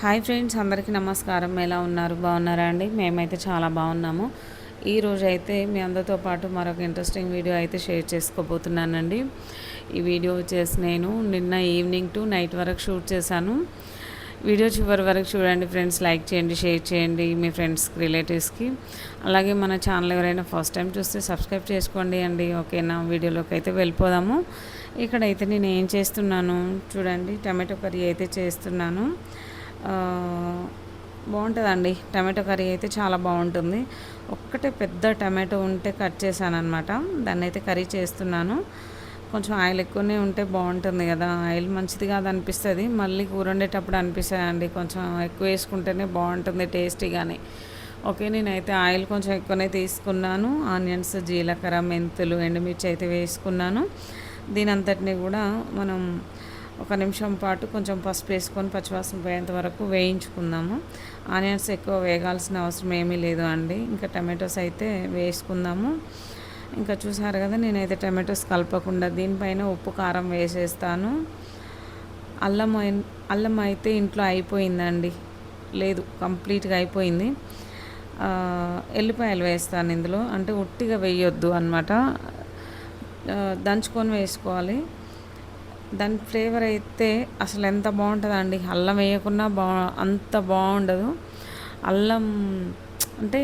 Hi friends అందరికీ నమస్కారం. ఎలా ఉన్నారు? బాగున్నారా అండి? మేమైతే చాలా బాగున్నాము. ఈ రోజు అయితే మీ అందరితో పాటు మరొక ఇంట్రెస్టింగ్ వీడియో అయితే షేర్ చేసుకోబోతున్నానండి. ఈ వీడియో వచ్చేసి నేను నిన్న ఈవినింగ్ టు నైట్ వరకు షూట్ చేశాను. వీడియో చివరి వరకు చూడండి ఫ్రెండ్స్. లైక్ చేయండి షేర్ చేయండి మీ ఫ్రెండ్స్కి రిలేటివ్స్కి అలాగే మన ఛానల్ ఎవరైనా ఫస్ట్ టైం చూస్తే సబ్స్క్రైబ్ చేసుకోండి అండి. ఓకేనా? వీడియోలోకి అయితే వెళ్ళిపోదాము. ఇక్కడైతే నేను ఏం చేస్తున్నాను? చూడండి టమాటో కర్రీ అయితే చేస్తున్నాను. బాగుంటుందండి. టమాటో కర్రీ అయితే చాలా బాగుంటుంది. ఒక్కటే పెద్ద టమాటో ఉంటే కట్ చేశాను అనమాట దాన్ని అయితే కర్రీ చేస్తున్నాను. కొంచెం ఆయిల్ ఎక్కువనే ఉంటే బాగుంటుంది కదా. ఆయిల్ మంచిది కాదు అనిపిస్తుంది మళ్ళీ కూర వండేటప్పుడు అనిపిస్తాయండి కొంచెం ఎక్కువ వేసుకుంటేనే బాగుంటుంది టేస్టీగానే ఓకే నేనైతే ఆయిల్ కొంచెం ఎక్కువనే తీసుకున్నాను. ఆనియన్స్ జీలకర్ర మెంతులు ఎండుమిర్చి అయితే వేసుకున్నాను. దీని అంతటిని కూడా మనం ఒక నిమిషం పాటు కొంచెం పసుపు వేసుకొని పచ్చివాసన పోయేంత వరకు వేయించుకుందాము. ఆనియన్స్ ఎక్కువ వేగాల్సిన అవసరం ఏమీ లేదు అండి. ఇంకా టమాటోస్ అయితే వేసుకుందాము. ఇంకా చూసారు కదా నేనైతే టమాటోస్ కలపకుండా దీనిపైన ఉప్పు కారం వేసేస్తాను. అల్లం అల్లం అయితే ఇంట్లో అయిపోయిందండి. లేదు కంప్లీట్గా అయిపోయింది. ఎల్లిపాయలు వేస్తాను ఇందులో. అంటే ఉట్టిగా వేయొద్దు అనమాట దంచుకొని వేసుకోవాలి. దాని ఫ్లేవర్ అయితే అసలు ఎంత బాగుంటుందండి. అల్లం వేయకున్నా బా అంత బాగుండదు. అల్లం అంటే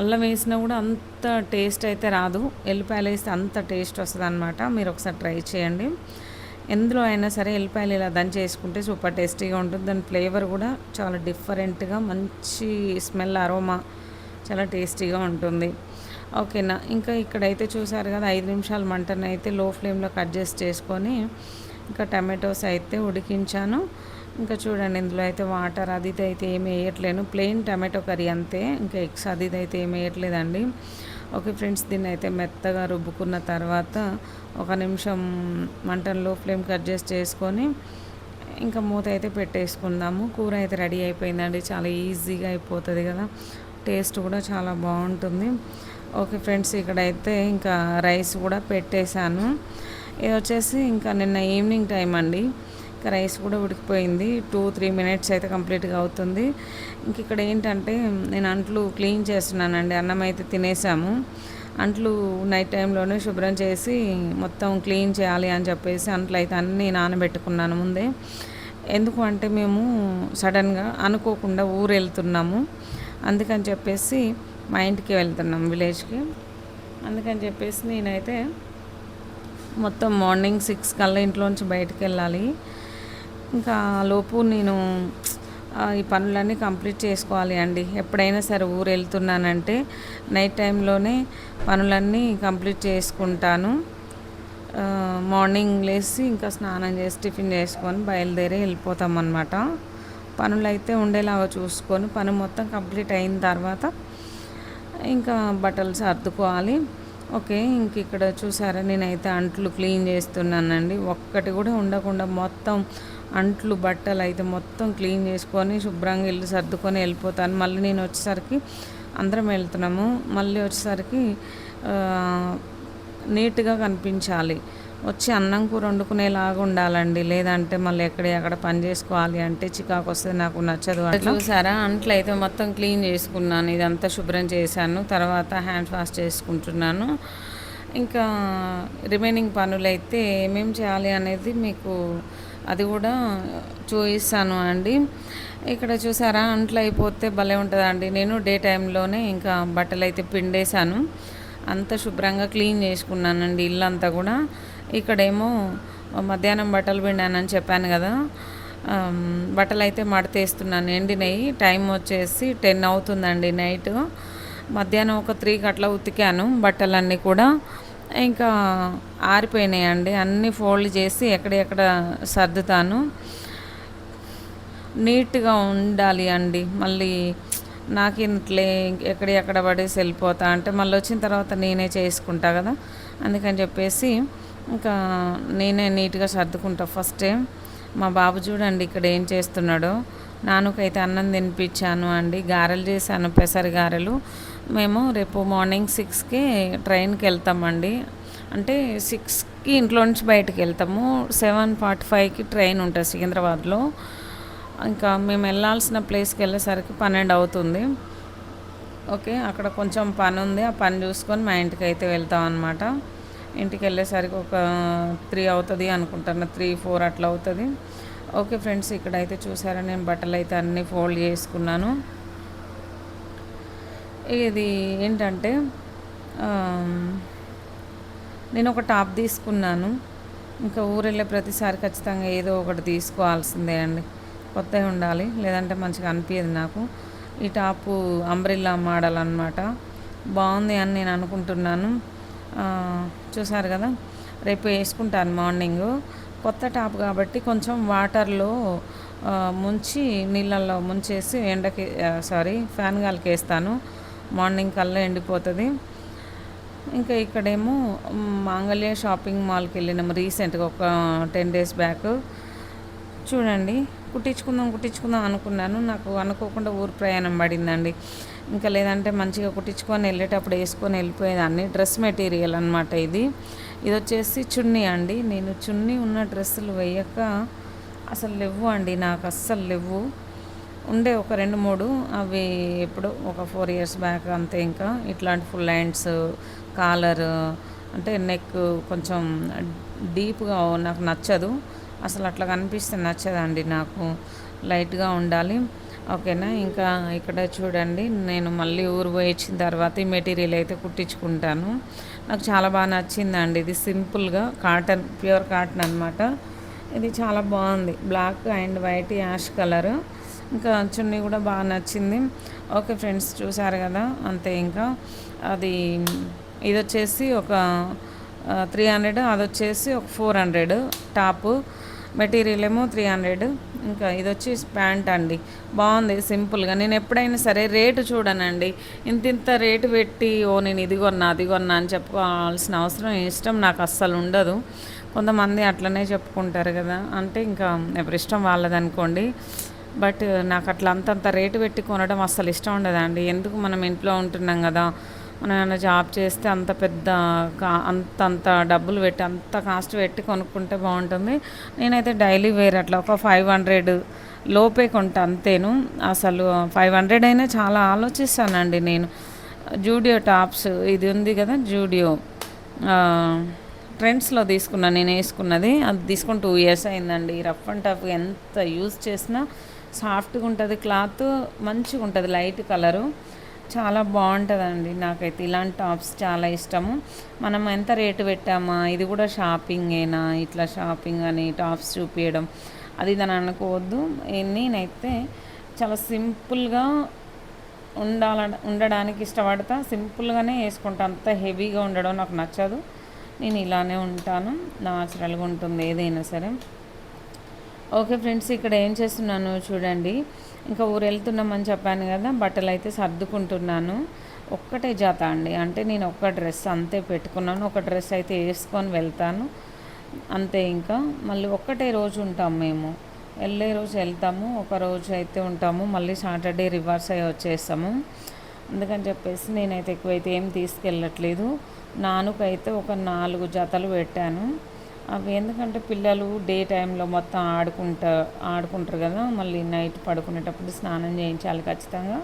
అల్లం వేసినా కూడా అంత టేస్ట్ అయితే రాదు. ఎల్లిపాయలు వేస్తే అంత టేస్ట్ వస్తుంది అనమాట మీరు ఒకసారి ట్రై చేయండి. ఎందులో అయినా సరే ఎల్లిపాయలు ఇలా దంచి వేసుకుంటే సూపర్ టేస్టీగా ఉంటుంది. దాని ఫ్లేవర్ కూడా చాలా డిఫరెంట్గా మంచి స్మెల్ అరోమా చాలా టేస్టీగా ఉంటుంది. ఓకేనా? ఇంకా ఇక్కడైతే చూసారు కదా ఐదు నిమిషాలు మంటనైతే అయితే లో ఫ్లేమ్లో కట్ చేసి చేసుకొని ఇంకా టమాటోస్ అయితే ఉడికించాను. ఇంకా చూడండి ఇందులో అయితే వాటర్ అది ఇది అయితే ఏమి వేయట్లేను ప్లెయిన్ టమాటో కర్రీ అంతే. ఇంకా ఎగ్స్ అది ఇది అయితే ఏమి వేయట్లేదండి. ఓకే ఫ్రెండ్స్ దీన్ని అయితే మెత్తగా రుబ్బుకున్న తర్వాత ఒక నిమిషం మంటను లో ఫ్లేమ్ అడ్జస్ట్ చేసుకొని ఇంకా మూత అయితే పెట్టేసుకుందాము. కూర అయితే రెడీ అయిపోయిందండి. చాలా ఈజీగా అయిపోతుంది కదా. టేస్ట్ కూడా చాలా బాగుంటుంది. ఓకే ఫ్రెండ్స్ ఇక్కడైతే ఇంకా రైస్ కూడా పెట్టేశాను. ఇది వచ్చేసి ఇంకా నిన్న ఈవినింగ్ టైం అండి. ఇంకా రైస్ కూడా ఉడికిపోయింది. టూ త్రీ మినిట్స్ అయితే కంప్లీట్గా అవుతుంది. ఇంక ఇక్కడ ఏంటంటే నేను అంట్లు క్లీన్ చేస్తున్నానండి. అన్నం అయితే తినేసాము. అంట్లు నైట్ టైంలోనే శుభ్రం చేసి మొత్తం క్లీన్ చేయాలి అని చెప్పేసి అంట్లు అయితే అన్నీ నానబెట్టుకున్నాను ముందే. ఎందుకు అంటే మేము సడన్గా అనుకోకుండా ఊరు వెళ్తున్నాము. అందుకని చెప్పేసి మా ఇంటికి వెళ్తున్నాం విలేజ్కి. అందుకని చెప్పేసి నేనైతే మొత్తం మార్నింగ్ సిక్స్ కల్లా ఇంట్లోంచి బయటకు వెళ్ళాలి. ఇంకా లోపు నేను ఈ పనులన్నీ కంప్లీట్ చేసుకోవాలి అండి. ఎప్పుడైనా సరే ఊరు వెళ్తున్నానంటే నైట్ టైంలోనే పనులన్నీ కంప్లీట్ చేసుకుంటాను. మార్నింగ్ లేచి ఇంకా స్నానం చేసి టిఫిన్ చేసుకొని బయలుదేరి వెళ్ళిపోతాం అన్నమాట పనులు అయితే ఉండేలాగా చూసుకొని పని మొత్తం కంప్లీట్ అయిన తర్వాత ఇంకా బట్టలు సర్దుకోవాలి. ఓకే ఇంక ఇక్కడ చూసారా నేనైతే అంట్లు క్లీన్ చేస్తున్నానండి. ఒక్కటి కూడా ఉండకుండా మొత్తం అంట్లు బట్టలు అయితే మొత్తం క్లీన్ చేసుకొని శుభ్రంగా ఇల్లు సర్దుకొని వెళ్ళిపోతాను. మళ్ళీ నేను వచ్చేసరికి అందరం వెళ్తున్నాము. మళ్ళీ వచ్చేసరికి నీట్గా కనిపించాలి. వచ్చి అన్నం కూర వండుకునేలాగా ఉండాలండి. లేదంటే మళ్ళీ ఎక్కడ ఎక్కడ పని చేసుకోవాలి అంటే చికాకు వస్తే నాకు నచ్చదు అట్లా. చూసారా? అంట్లు అయితే మొత్తం క్లీన్ చేసుకున్నాను. ఇదంతా శుభ్రం చేశాను. తర్వాత హ్యాండ్ వాష్ చేసుకుంటున్నాను. ఇంకా రిమైనింగ్ పనులు అయితే ఏమేం చేయాలి అనేది మీకు అది కూడా చూపిస్తాను అండి. ఇక్కడ చూసారా? అంట్లు అయిపోతే భలే ఉంటుందండి. నేను డే టైంలోనే ఇంకా బట్టలు అయితే పిండేశాను. అంత శుభ్రంగా క్లీన్ చేసుకున్నానండి ఇల్లంతా కూడా. ఇక్కడేమో మధ్యాహ్నం బట్టలు పిండానని చెప్పాను కదా. బట్టలు అయితే మడతేస్తున్నాను. ఎండినవి టైం వచ్చేసి టెన్ అవుతుందండి నైట్. మధ్యాహ్నం ఒక త్రీకి అట్లా ఉతికాను బట్టలన్నీ కూడా. ఇంకా ఆరిపోయినాయండి. అన్నీ ఫోల్డ్ చేసి ఎక్కడెక్కడ సర్దుతాను. నీట్గా ఉండాలి అండి. మళ్ళీ నాకిట్లే ఎక్కడ ఎక్కడ పడేసి వెళ్ళిపోతా అంటే మళ్ళీ వచ్చిన తర్వాత నేనే చేసుకుంటా కదా. అందుకని చెప్పేసి ఇంకా నేనే నీట్గా సర్దుకుంటా. ఫస్ట్ టైం మా బాబు చూడండి ఇక్కడ ఏం చేస్తున్నాడో. నాన్నకైతే అన్నం తినిపించాను అండి. గారెలు చేశాను పెసరి గారెలు. మేము రేపు మార్నింగ్ సిక్స్కి ట్రైన్కి వెళ్తామండి. అంటే సిక్స్కి ఇంట్లో నుంచి బయటకు వెళ్తాము. సెవెన్ ఫార్టీ ఫైవ్కి ట్రైన్ ఉంటుంది సికింద్రాబాద్లో. ఇంకా మేము వెళ్ళాల్సిన ప్లేస్కి వెళ్ళేసరికి పన్నెండు అవుతుంది. ఓకే అక్కడ కొంచెం పని ఉంది ఆ పని చూసుకొని మా ఇంటికి అయితే వెళ్తాం అనమాట ఇంటికి వెళ్ళేసరికి ఒక త్రీ అవుతుంది అనుకుంటాను త్రీ ఫోర్ అట్లా అవుతుంది. ఓకే ఫ్రెండ్స్ ఇక్కడైతే చూసారా నేను బట్టలు అయితే అన్నీ ఫోల్డ్ చేసుకున్నాను. ఇది ఏంటంటే నేను ఒక టాప్ తీసుకున్నాను. ఇంకా ఊరెళ్ళే ప్రతిసారి ఖచ్చితంగా ఏదో ఒకటి తీసుకోవాల్సిందే అండి. కొత్తవి ఉండాలి లేదంటే మంచిగా అనిపించదు నాకు. ఈ టాపు అంబ్రిల్లా మోడల్ అనమాట బాగుంది అని నేను అనుకుంటున్నాను. చూసారు కదా? రేపు వేసుకుంటాను మార్నింగ్. కొత్త టాప్ కాబట్టి కొంచెం వాటర్లో ముంచి నీళ్ళల్లో ముంచేసి ఎండకి సారీ ఫ్యాన్ గాలికి వేస్తాను. మార్నింగ్ కల్లా ఎండిపోతుంది. ఇంకా ఇక్కడేమో మాంగళ్య షాపింగ్ మాల్కి వెళ్ళినాము రీసెంట్గా ఒక టెన్ డేస్ బ్యాక్. చూడండి. కుట్టించుకుందాం కుట్టించుకుందాం అనుకున్నాను. నాకు అనుకోకుండా ఊరు ప్రయాణం పడిందండి. ఇంకా లేదంటే మంచిగా కుట్టించుకొని వెళ్ళేటప్పుడు వేసుకొని వెళ్ళిపోయేదాన్ని డ్రెస్ మెటీరియల్ అనమాట ఇది. ఇది వచ్చేసి చున్నీ అండి. నేను చున్నీ ఉన్న డ్రెస్సులు వేయక అసలు లేవు అండి. నాకు అస్సలు లేవు. ఉండే ఒక రెండు మూడు అవి ఎప్పుడు ఒక ఫోర్ ఇయర్స్ బ్యాక్ అంతే ఇంకా. ఇట్లాంటి ఫుల్ హ్యాండ్స్ కాలర్ అంటే నెక్ కొంచెం డీప్గా నాకు నచ్చదు. అసలు అట్లా కనిపిస్తే నచ్చదండి నాకు. లైట్గా ఉండాలి. ఓకేనా? ఇంకా ఇక్కడ చూడండి నేను మళ్ళీ ఊరు పోయి వచ్చిన తర్వాత ఈ మెటీరియల్ అయితే కుట్టించుకుంటాను. నాకు చాలా బాగా నచ్చిందండి. ఇది సింపుల్గా కాటన్ ప్యూర్ కాటన్ అనమాట ఇది చాలా బాగుంది. Black and white ash colour. ఇంకా చున్నీ కూడా బాగా నచ్చింది. ఓకే ఫ్రెండ్స్ చూసారు కదా? అంతే ఇంకా. అది ఇది వచ్చేసి ఒక త్రీ హండ్రెడ్ అది వచ్చేసి ఒక ఫోర్ హండ్రెడ్. టాపు మెటీరియల్ ఏమో త్రీ హండ్రెడ్. ఇంకా ఇది వచ్చి ప్యాంట్ అండి. బాగుంది సింపుల్గా. నేను ఎప్పుడైనా సరే రేటు చూడనండి. ఇంత ఇంత రేటు పెట్టి ఓ నేను ఇది కొన్నా అది కొన్నా అని చెప్పుకోవాల్సిన అవసరం ఇష్టం నాకు అస్సలు ఉండదు. కొంతమంది అట్లనే చెప్పుకుంటారు కదా. అంటే ఇంకా ఎవరి ఇష్టం వాళ్ళది అనుకోండి. బట్ నాకు అట్లా అంతంత రేటు పెట్టి కొనడం అస్సలు ఇష్టం ఉండదండి. ఎందుకు మనం ఇంట్లో ఉంటున్నాం కదా. మనం ఏమైనా జాబ్ చేస్తే అంత పెద్ద అంత అంత డబ్బులు పెట్టి అంత కాస్ట్ పెట్టి కొనుక్కుంటే బాగుంటుంది. నేనైతే డైలీ వేర్ అట్లా ఒక ఫైవ్ హండ్రెడ్ లోపే కొంటా అంతేను. అసలు ఫైవ్ హండ్రెడ్ అయినా చాలా ఆలోచిస్తానండి నేను. జూడియో టాప్స్ ఇది ఉంది కదా జూడియో. ట్రెండ్స్లో తీసుకున్నా నేను వేసుకున్నది. అది తీసుకుని టూ ఇయర్స్ అయిందండి. రఫ్ అండ్ టఫ్ ఎంత యూజ్ చేసినా సాఫ్ట్గా ఉంటుంది క్లాత్ మంచిగా ఉంటుంది లైట్ కలరు. చాలా బాగుంటుందండి. నాకైతే ఇలాంటి టాప్స్ చాలా ఇష్టము. మనం ఎంత రేటు పెట్టామా ఇది కూడా షాపింగేనా ఇట్లా షాపింగ్ అని టాప్స్ చూపించడం అది దాని అనుకోవద్దు. నేనైతే చాలా సింపుల్గా ఉండాల ఉండడానికి ఇష్టపడతా సింపుల్గానే వేసుకుంటా. అంత హెవీగా ఉండడం నాకు నచ్చదు. నేను ఇలానే ఉంటాను. న్యాచురల్గా ఉంటుంది ఏదైనా సరే. ఓకే ఫ్రెండ్స్ ఇక్కడ ఏం చేస్తున్నాను చూడండి. ఇంకా ఊరు వెళ్తున్నామని చెప్పాను కదా బట్టలు అయితే సర్దుకుంటున్నాను. ఒక్కటే జాత అండి. అంటే నేను ఒక్క డ్రెస్ అంతే పెట్టుకున్నాను. ఒక డ్రెస్ అయితే వేసుకొని వెళ్తాను. అంతే ఇంకా. మళ్ళీ ఒక్కటే రోజు ఉంటాం మేము. వెళ్ళే రోజు వెళ్తాము. ఒక రోజు అయితే ఉంటాము. మళ్ళీ సాటర్డే రివర్స్ అయ్యి వచ్చేస్తాము. అందుకని చెప్పేసి నేనైతే ఎక్కువైతే ఏం తీసుకెళ్ళట్లేదు. నానుకైతే ఒక నాలుగు జతలు పెట్టాను. అవి ఎందుకంటే పిల్లలు డే టైంలో మొత్తం ఆడుకుంటా ఆడుకుంటారు కదా మళ్ళీ నైట్ పడుకునేటప్పుడు స్నానం చేయించాలి ఖచ్చితంగా.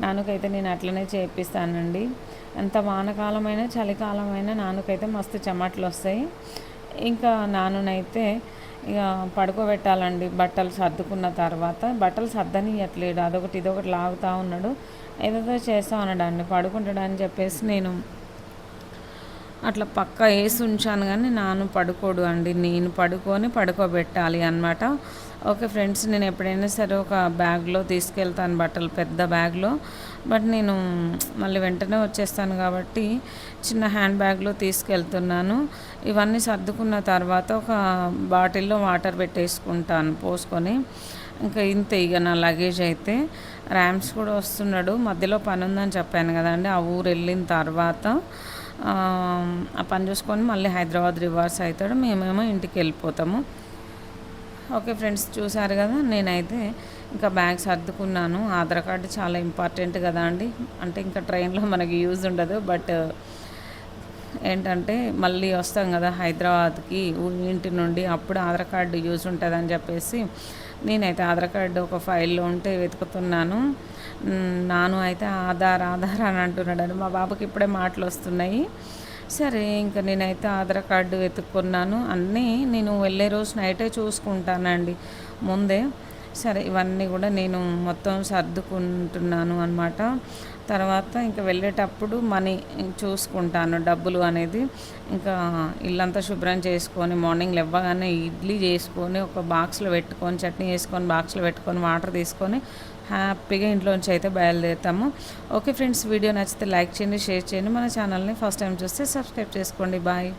నాన్నకైతే నేను అట్లనే చేపిస్తానండి. ఎంత వానకాలమైనా చలికాలమైనా నాన్నకైతే మస్తు చెమటలు వస్తాయి. ఇంకా నాన్ననైతే ఇక పడుకోబెట్టాలండి బట్టలు సర్దుకున్న తర్వాత. బట్టలు సర్దనియట్లేడు అదొకటి ఇదొకటి లాగుతూ ఉన్నాడు. ఏదో చేస్తా ఉన్నాడు పడుకుంటాడు అని చెప్పేసి నేను అట్లా పక్క వేసి ఉంచాను కానీ నాను పడుకోడు అండి. నేను పడుకొని పడుకోబెట్టాలి అనమాట ఓకే ఫ్రెండ్స్ నేను ఎప్పుడైనా సరే ఒక బ్యాగ్లో తీసుకెళ్తాను బట్టలు పెద్ద బ్యాగ్లో. బట్ నేను మళ్ళీ వెంటనే వచ్చేస్తాను కాబట్టి చిన్న హ్యాండ్ బ్యాగ్లో తీసుకెళ్తున్నాను. ఇవన్నీ సర్దుకున్న తర్వాత ఒక బాటిల్లో వాటర్ పెట్టేసుకుంటాను పోసుకొని. ఇంకా ఇంత ఇక నా లగేజ్ అయితే. ర్యామ్స్ కూడా వస్తున్నాడు. మధ్యలో పని ఉందని చెప్పాను కదండి. ఆ ఊరు వెళ్ళిన తర్వాత ఆ పని చూసుకొని మళ్ళీ హైదరాబాద్ రివర్స్ అవుతాడు. మేమేమో ఇంటికి వెళ్ళిపోతాము. ఓకే ఫ్రెండ్స్ చూసారు కదా నేనైతే ఇంకా బ్యాగ్ సర్దుకున్నాను. ఆధార్ కార్డు చాలా ఇంపార్టెంట్ కదా అండి. అంటే ఇంకా ట్రైన్లో మనకి యూజ్ ఉండదు. బట్ ఏంటంటే మళ్ళీ వస్తాం కదా హైదరాబాద్కి ఇంటి నుండి అప్పుడు ఆధార్ కార్డు యూజ్ ఉంటుందని చెప్పేసి నేనైతే ఆధార్ కార్డు ఒక ఫైల్లో ఉంటే వెతుకుతున్నాను. నాను అయితే ఆధార్ ఆధార్ అని అంటున్నాడు మా బాబుకి ఇప్పుడే మాటలు వస్తున్నాయి. సరే ఇంకా నేనైతే ఆధార్ కార్డు వెతుక్కున్నాను. అన్నీ నేను వెళ్ళే రోజు నైటే చూసుకుంటానండి. ముందే సరే ఇవన్నీ కూడా నేను మొత్తం సర్దుకుంటున్నాను అనమాట తర్వాత ఇంకా వెళ్ళేటప్పుడు మనీ చూసుకుంటాను. డబ్బులు అనేది ఇంకా ఇల్లంతా శుభ్రం చేసుకొని మార్నింగ్ లేవగానే ఇడ్లీ చేసుకొని ఒక బాక్స్లో పెట్టుకొని చట్నీ చేసుకొని బాక్స్లో పెట్టుకొని వాటర్ తీసుకొని హ్యాపీగా ఇంట్లోంచి అయితే బయలుదేరుతాము. ఓకే ఫ్రెండ్స్ వీడియో నచ్చితే లైక్ చేయండి షేర్ చేయండి. మన ఛానల్ని ఫస్ట్ టైం చూస్తే సబ్స్క్రైబ్ చేసుకోండి. బాయ్.